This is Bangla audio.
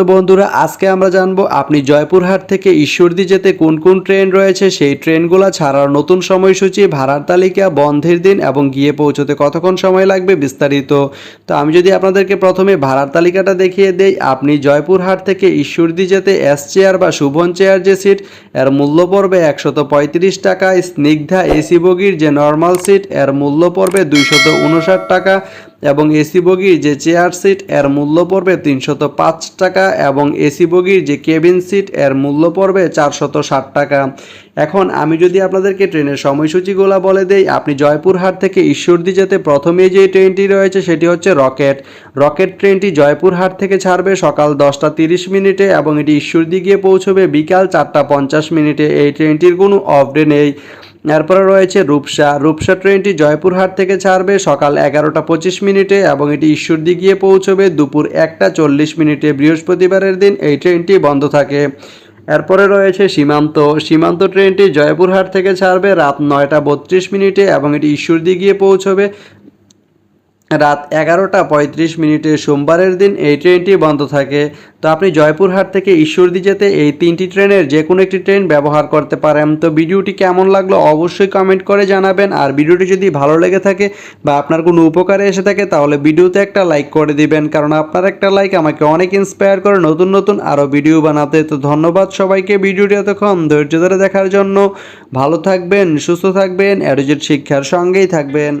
তো বন্ধুরা, আজকে আমরা জানব আপনি জয়পুরহাট থেকে ঈশ্বরদী যেতে কোন কোন ট্রেন রয়েছে? সেই ট্রেনগুলো ছাড়ার নতুন সময়সূচি, ভাড়ার তালিকা, বন্ধের দিন এবং গিয়ে পৌঁছতে কতক্ষণ সময় লাগবে বিস্তারিত। তো আমি যদি আপনাদেরকে প্রথমে ভাড়ার তালিকাটা দেখিয়ে দেই, আপনি জয়পুরহাট থেকে ঈশ্বরদী যেতে এস চেয়ার বা শুভন চেয়ার যে সিট, এর মূল্য পড়বে একশত পঁয়ত্রিশ টাকা, স্নিগ্ধা এসি বগির যে নর্মাল সিট, এর মূল্য পড়বে দুইশত উনষাট টাকা এবং এসি বগির যে চেয়ার সিট, এর মূল্য পড়বে তিনশত পাঁচ টাকা এবং এসি বগির যে কেবিন সিট, এর মূল্য পড়বে চারশত ষাট টাকা। এখন আমি যদি আপনাদেরকে ট্রেনের সময়সূচিগুলো বলে দেই, আপনি জয়পুরহাট থেকে ঈশ্বরদী যেতে প্রথমে যে ট্রেনটি রয়েছে সেটি হচ্ছে রকেট। রকেট ট্রেনটি জয়পুরহাট থেকে ছাড়বে সকাল দশটা তিরিশ মিনিটে এবং এটি ঈশ্বরদী গিয়ে পৌঁছবে বিকাল চারটা পঞ্চাশ মিনিটে। এই ট্রেনটির কোনো অফ ডে নেই। এরপরে রয়েছে রূপসা। রূপসা ট্রেনটি জয়পুরহাট থেকে ছাড়বে সকাল এগারোটা পঁচিশ মিনিটে এবং এটি ঈশ্বরদী গিয়ে পৌঁছবে দুপুর একটা চল্লিশ মিনিটে। বৃহস্পতিবারের দিন এই ট্রেনটি বন্ধ থাকে। এরপরে রয়েছে সীমান্ত। সীমান্ত ট্রেনটি জয়পুরহাট থেকে ছাড়বে রাত নয়টা বত্রিশ মিনিটে এবং এটি ঈশ্বরদী গিয়ে পৌঁছবে রাত এগারোটা পঁয়ত্রিশ মিনিটে সোমবারের দিন এই ট্রেনটি বন্ধ থাকে। তো আপনি জয়পুরহাট থেকে ঈশ্বরদী যেতে এই তিনটি ট্রেনের যে কোনো একটি ট্রেন ব্যবহার করতে পারেন। তো ভিডিওটি কেমন লাগল অবশ্যই কমেন্ট করে জানাবেন। আর ভিডিওটি যদি ভালো লেগে থাকে বা আপনার কোনো উপকারে এসে থাকে, তাহলে ভিডিওতে একটা লাইক করে দিবেন। কারণ আপনার একটা লাইক আমাকে অনেক ইন্সপায়ার করে নতুন নতুন আরও ভিডিও বানাতে। তো ধন্যবাদ সবাইকে ভিডিওটি এতক্ষণ ধৈর্য ধরে দেখার জন্য। ভালো থাকবেন, সুস্থ থাকবেন অ্যাডোজেট শিক্ষার সঙ্গেই থাকবেন।